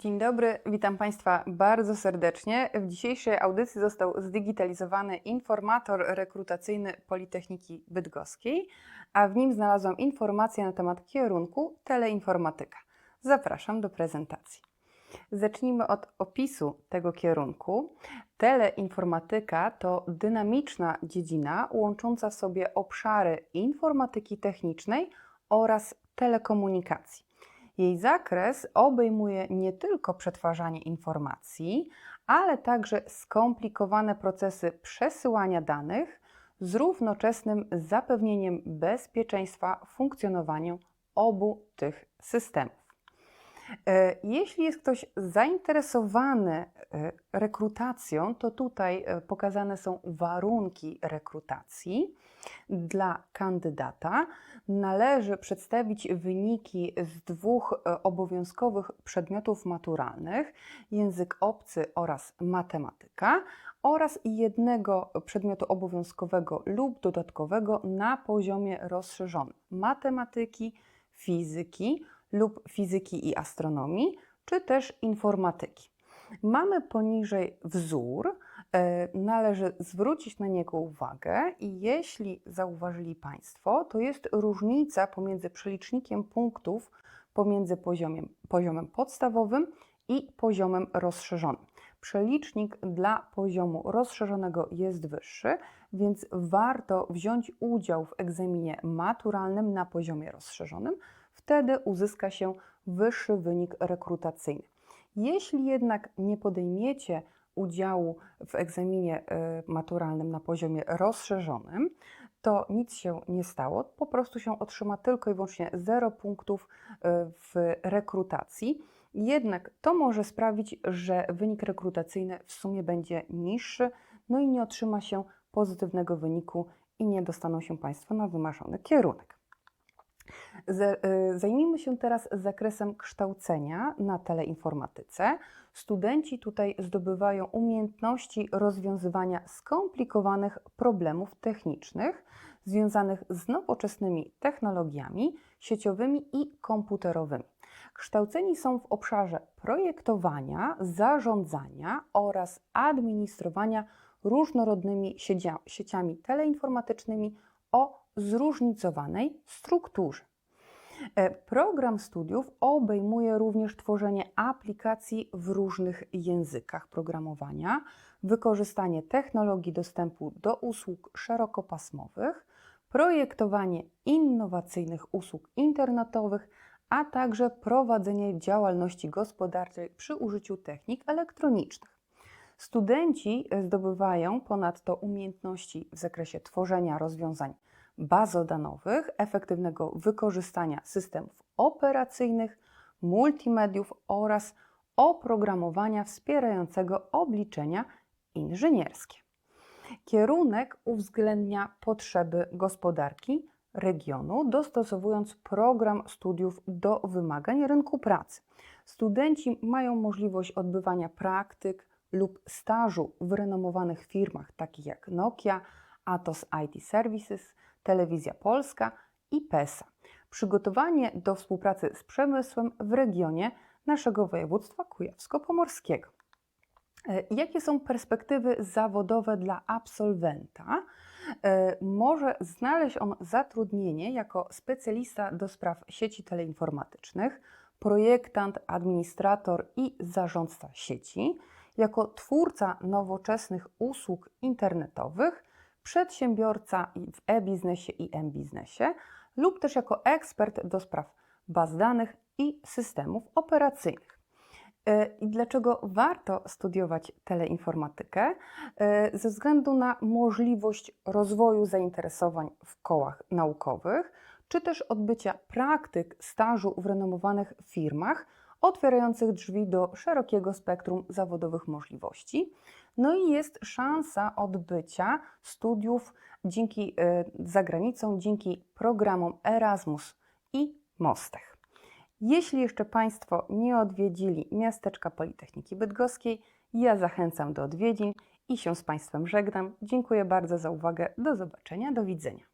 Dzień dobry, witam Państwa bardzo serdecznie. W dzisiejszej audycji został zdigitalizowany informator rekrutacyjny Politechniki Bydgoskiej, a w nim znalazłam informacje na temat kierunku teleinformatyka. Zapraszam do prezentacji. Zacznijmy od opisu tego kierunku. Teleinformatyka to dynamiczna dziedzina łącząca w sobie obszary informatyki technicznej oraz telekomunikacji. Jej zakres obejmuje nie tylko przetwarzanie informacji, ale także skomplikowane procesy przesyłania danych z równoczesnym zapewnieniem bezpieczeństwa funkcjonowaniu obu tych systemów. E, Jeśli jest ktoś zainteresowany e, rekrutacją, to tutaj e, pokazane są warunki rekrutacji dla kandydata. Należy przedstawić wyniki z dwóch e, obowiązkowych przedmiotów maturalnych: język obcy oraz matematyka, oraz jednego przedmiotu obowiązkowego lub dodatkowego na poziomie rozszerzonym matematyki, fizyki lub fizyki i astronomii, czy też informatyki. Mamy poniżej wzór, należy zwrócić na niego uwagę i jeśli zauważyli Państwo, to jest różnica pomiędzy przelicznikiem punktów pomiędzy poziomem, poziomem podstawowym i poziomem rozszerzonym. Przelicznik dla poziomu rozszerzonego jest wyższy, więc warto wziąć udział w egzaminie maturalnym na poziomie rozszerzonym. Wtedy uzyska się wyższy wynik rekrutacyjny. Jeśli jednak nie podejmiecie udziału w egzaminie e, maturalnym na poziomie rozszerzonym, to nic się nie stało, po prostu się otrzyma tylko i wyłącznie 0 punktów e, w rekrutacji. Jednak to może sprawić, że wynik rekrutacyjny w sumie będzie niższy, no i nie otrzyma się pozytywnego wyniku i nie dostaną się Państwo na wymarzony kierunek. Y, Zajmijmy się teraz zakresem kształcenia na teleinformatyce. Studenci tutaj zdobywają umiejętności rozwiązywania skomplikowanych problemów technicznych związanych z nowoczesnymi technologiami sieciowymi i komputerowymi. Kształceni są w obszarze projektowania, zarządzania oraz administrowania różnorodnymi sieciami teleinformatycznymi o zróżnicowanej strukturze. E, Program studiów obejmuje również tworzenie aplikacji w różnych językach programowania, wykorzystanie technologii dostępu do usług szerokopasmowych, projektowanie innowacyjnych usług internetowych, a także prowadzenie działalności gospodarczej przy użyciu technik elektronicznych. Studenci zdobywają ponadto umiejętności w zakresie tworzenia rozwiązań bazodanowych, efektywnego wykorzystania systemów operacyjnych, multimediów oraz oprogramowania wspierającego obliczenia inżynierskie. Kierunek uwzględnia potrzeby gospodarki regionu, dostosowując program studiów do wymagań rynku pracy. Studenci mają możliwość odbywania praktyk lub stażu w renomowanych firmach takich jak Nokia, Atos IT Services, Telewizja Polska i PESA. Przygotowanie do współpracy z przemysłem w regionie naszego województwa kujawsko-pomorskiego. E, Jakie są perspektywy zawodowe dla absolwenta? E, Może znaleźć on zatrudnienie jako specjalista do spraw sieci teleinformatycznych, projektant, administrator i zarządca sieci, jako twórca nowoczesnych usług internetowych, przedsiębiorca w e-biznesie i m-biznesie, lub też jako ekspert do spraw baz danych i systemów operacyjnych. E, I dlaczego warto studiować teleinformatykę? E, Ze względu na możliwość rozwoju zainteresowań w kołach naukowych, czy też odbycia praktyk, stażu w renomowanych firmach, otwierających drzwi do szerokiego spektrum zawodowych możliwości. No i jest szansa odbycia studiów dzięki e, za granicą, dzięki programom Erasmus i Mostech. Jeśli jeszcze Państwo nie odwiedzili miasteczka Politechniki Bydgoskiej, ja zachęcam do odwiedzin i się z Państwem żegnam. Dziękuję bardzo za uwagę. Do zobaczenia, do widzenia.